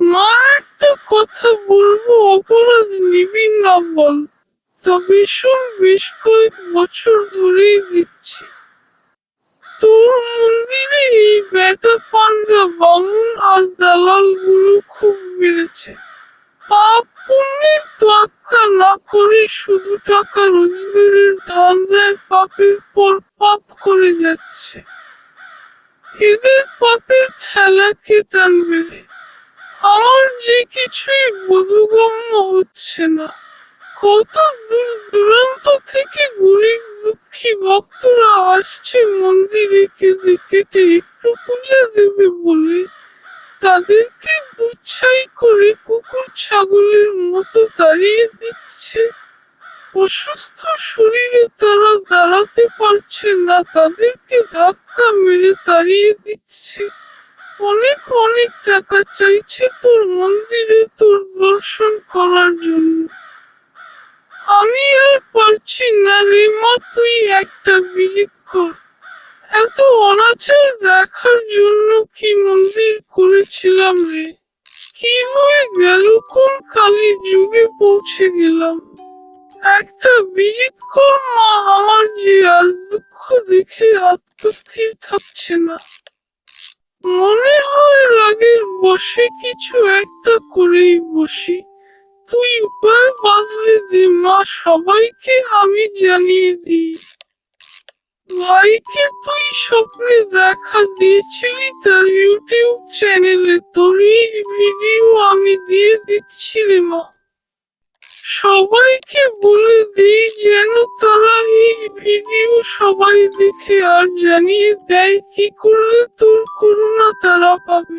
মা একটা কথা বলব, অপরাধ নিবি না বল। তবে শোন, বেশ কয়েক বছর ধরেই দেখছি। তোর মন্দিরে এই বেটা পান্ডা বামুন আর দালালগুলো খুব বেড়েছে পাপ পুণ্যের তোয়াক্কা না করে শুধু টাকা রোজগারের ধান্দায় পাপের পর পাপ করে যাচ্ছে। এদের পাপের ঠেলাকে টানবে রে। আমার যে কিছুই বোধগম্য হচ্ছে না। কত দূর দূরান্ত থেকে গরিব দুঃখী ভক্তরা আসছে মন্দিরে কেঁদে কেটে একটু পূজা দেবে বলে। তাদেরকে দুচ্ছাই করে কুকুর ছাগলের মতো দাঁড়িয়ে দিচ্ছে। অসুস্থ শরীরে তারা দাঁড়াতে পারছে না, তাদেরকে ধাক্কা মেরে তাড়িয়ে দিচ্ছে। অনেক অনেক টাকা চাইছে তোর মন্দিরে তোর দর্শন করার জন্য। আমি আর পারছি না রে মা, তুই একটা বিহিত কর। এত অনাচার দেখার জন্য কি মন্দির করেছিলাম রে? কি হয়ে গেল? কোন কালী যুগে পৌঁছে গেলাম? একটা বিহিত কর মা, আমার যে আর দুঃখ দেখে আত্মস্থির থাকছে না। বসে কিছু একটা করেই বসি। তুই উপায় বাজলে দে মা, সবাইকে আমি জানিয়ে দিই। ভাইকে তুই স্বপ্নে দেখা দিয়েছিলি তার ইউটিউব চ্যানেলে তোর এই ভিডিও আমি দিয়ে দিচ্ছি রে মা। সবাইকে বলে দিই যেন তারা এই ভিডিও সবাই দেখে আর জানিয়ে দেয় কি করলে তোর করুণা তারা পাবে।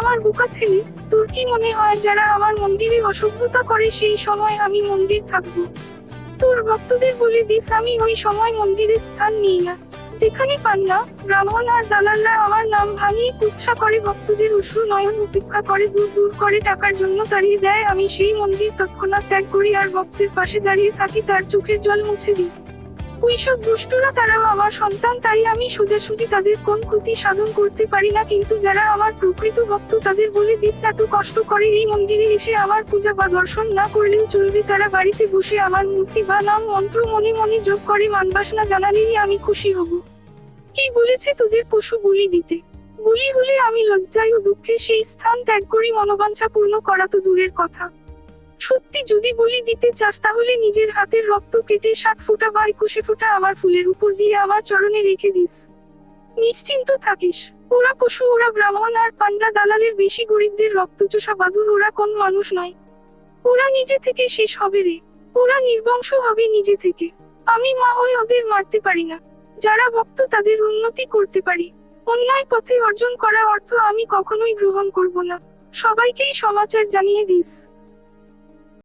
আমার বোকা ছেলে তোর কি মনে হয় যারা আমার মন্দিরে অসভ্যতা করে সেই সময় আমি মন্দির থাকব? তোর ভক্তদের বলে দিস, আমি ওই সময় মন্দিরে স্থান নিই না। যেখানে পান্না ব্রাহ্মণ আর দালালরা আমার নাম ভাঙিয়ে কুচ্ছা করে ভক্তদের উসু নয়ন উপেক্ষা করে, দূর দূর করে টাকার জন্য তাড়িয়ে দেয়, আমি সেই মন্দির তৎক্ষণাৎ ত্যাগ করি আর ভক্তের পাশে দাঁড়িয়ে থাকি, তার চোখের জল মুছে দিই। ওইসব দুষ্টরা তারাও আমার সন্তান, তাই আমি সোজাসুজি তাদের কোন ক্ষতি সাধন করতে পারি না, কিন্তু যারা আমার প্রকৃত ভক্ত তাদের বলে দিস, এত কষ্ট করে এই মন্দিরে এসে আমার পূজা বা দর্শন না করলেও চলবে। তারা বাড়িতে বসে আমার মূর্তি বা নাম, মন্ত্র মনে মনে যোগ করে, মানবাসনা জানালেই আমি খুশি হব। কি বলেছে তোদের পশু বলি দিতে? বলি হলে আমি লজ্জায় ও দুঃখে সেই স্থান ত্যাগ করি মনোবাঞ্ছা পূর্ণ করা তো দূরের কথা। সত্যি যদি বলি দিতে চাস, তাহলে নিজের হাতের রক্ত কেটে সাত ফুটা বা একুশে ফুটা আমার ফুলের উপর দিয়ে আমার চরণে রেখে দিস। নিশ্চিন্ত থাকিস, ওরা পশু, ওরা ব্রাহ্মণ আর পান্ডা দালালের বেশি গরিবদের রক্তচোষা বাদুর ওরা কোন মানুষ নয়। ওরা নিজে থেকে শেষ হবে রে, ওরা নির্বংশ হবে নিজে থেকে। আমি মা হয়ে ওদের মারতে পারি না, যারা ভক্ত তাদের উন্নতি করতে পারি। অন্যায় পথে অর্জন করা অর্থ আমি কখনোই গ্রহণ করব না। সবাইকেই সমাচার জানিয়ে দিস।